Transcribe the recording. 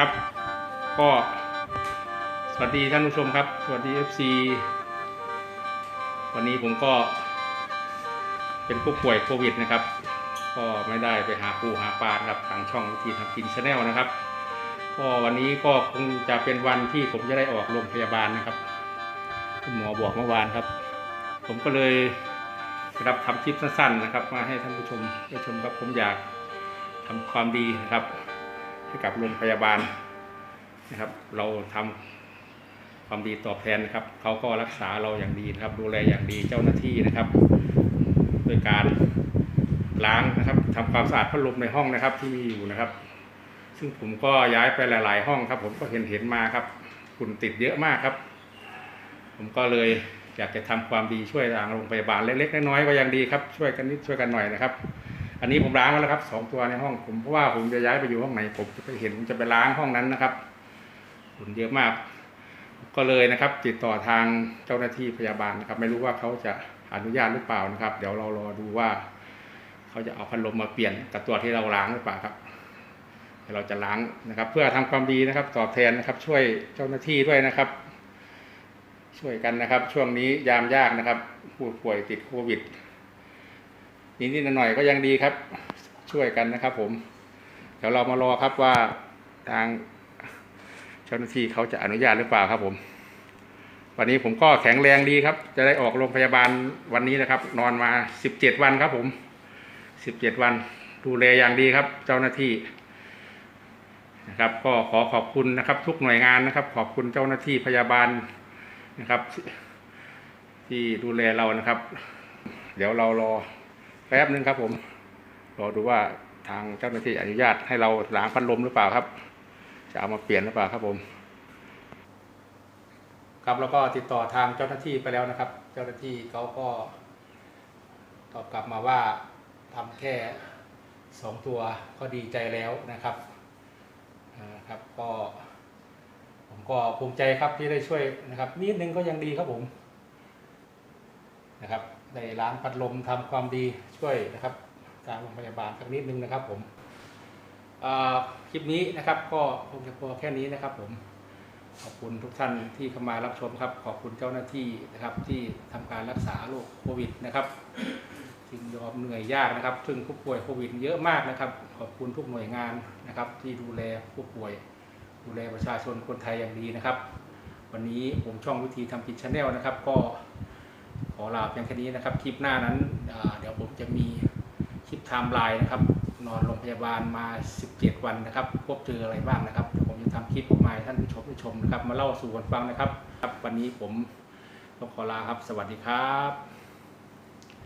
ครับ ก็สวัสดีท่านผู้ชมครับ สวัสดี FC วันนี้ผมก็เป็นผู้ป่วยโควิดนะครับ ก็ไม่ได้ไปหาปูหาปลาครับทางช่องวิธีทำกินชาแนลนะครับก็วันนี้ก็คงจะเป็นวันที่ผมจะได้ออกโรงพยาบาลนะครับคุณหมอบอกเมื่อวานครับ ผมก็เลยรับทำคลิปสั้นๆนะครับ มาให้ท่านผู้ชมได้ชมครับผมอยากทำความดีนะครับ ให้กับโรงพยาบาลนะครับ เราทำความดีตอบแทนนะครับเขาก็รักษาเราอย่างดีนะครับ ดูแลอย่างดีเจ้าหน้าที่นะครับ โดยการล้างนะครับทำความสะอาดพัดลมในห้องนะครับที่มีอยู่นะครับ ซึ่งผมก็ย้ายไปหลาย ๆ ห้องครับ ผมก็เห็นเห็นมาครับฝุ่นติดเยอะมากครับ ผมก็เลยอยากจะทำความดีช่วยทางโรงพยาบาลเล็กๆน้อยๆก็ยังดีครับ ช่วยกันนิดช่วยกันหน่อยนะครับ อันนี้ผมล้างมาแล้วครับสองตัวในห้องผมเพราะว่าผมจะย้ายไปอยู่ห้องไหน ผมจะไปเห็นผมจะไปล้างห้องนั้นนะครับฝุ่นเยอะมาก ก็เลยนะครับ ติดต่อทางเจ้าหน้าที่พยาบาลนะครับ ไม่รู้ว่าเขาจะอนุญาตหรือเปล่านะครับ เดี๋ยวเรารอดูว่า เขาจะเอาพัดลมมาเปลี่ยนกับตัวที่เราล้างหรือเปล่าครับเดี๋ยวเราจะล้างนะครับ เพื่อทำความดีนะครับ ตอบแทนนะครับ ช่วยเจ้าหน้าที่ด้วยนะครับ ช่วยกันนะครับ ช่วงนี้ยามยากนะครับ ผู้ป่วยติดโควิด นิดๆหน่อยๆก็ยังดีครับ ช่วยกันนะครับ ผม เดี๋ยวเรามารอครับว่าทางเจ้าหน้าที่เขาจะอนุญาตหรือเปล่าครับ ผม วันนี้ผมก็แข็งแรงดีครับ จะได้ออกโรงพยาบาลวันนี้นะครับ นอนมาสิบเจ็ดวันครับ ผมสิบเจ็ดวัน ดูแลอย่างดีครับ เจ้าหน้าที่นะครับก็ขอขอบคุณนะครับ ทุกหน่วยงานนะครับ ขอบคุณเจ้าหน้าที่พยาบาลนะครับ ที่ดูแลเรานะครับ เดี๋ยวเรารอ แป๊บนึงครับผม รอดูว่าทางเจ้าหน้าที่อนุญาตให้เราล้างพัดลมหรือเปล่าครับ จะเอามาเปลี่ยนหรือเปล่าครับผม ครับแล้วก็ติดต่อทางเจ้าหน้าที่ไปแล้วนะครับ เจ้าหน้าที่เขาก็ ตอบกลับมาว่าทำแค่สองตัวก็ดีใจแล้วนะครับครับก็ผมก็ภูมิใจครับที่ได้ช่วยนะครับนิดนึงก็ยังดีครับผม นะครับได้ล้างพัดลมทำความดีช่วยนะครับทางโรงพยาบาลสักนิดนึงนะครับผมคลิปนี้นะครับก็คงจะพอแค่นี้นะครับผมขอบคุณทุกท่านที่เข้ามารับชมครับขอบคุณเจ้าหน้าที่นะครับที่ทำการรักษาโรคโควิดนะครับจึงยอมเหนื่อยยากนะครับ ซึ่งผู้ป่วยโควิดเยอะมากนะครับ ขอบคุณทุกหน่วยงานนะครับ ที่ดูแลผู้ป่วย ดูแลประชาชนคนไทยอย่างดีนะครับ วันนี้ผมช่องวิธีทำกินชาแนลนะครับ ก็ อลาเพียงแค่นี้นะครับ คลิปหน้านั้นเดี๋ยวผมจะมีคลิปไทม์ไลน์นะครับนอนโรงพยาบาลมา 17 วันนะครับ พบเจออะไรบ้างนะครับเดี๋ยวผมจะทำคลิปออกมาให้ท่านผู้ชมได้ชมนะครับ มาเล่าสู่กันฟังนะครับครับ วันนี้ผมต้องขอลาครับ สวัสดีครับ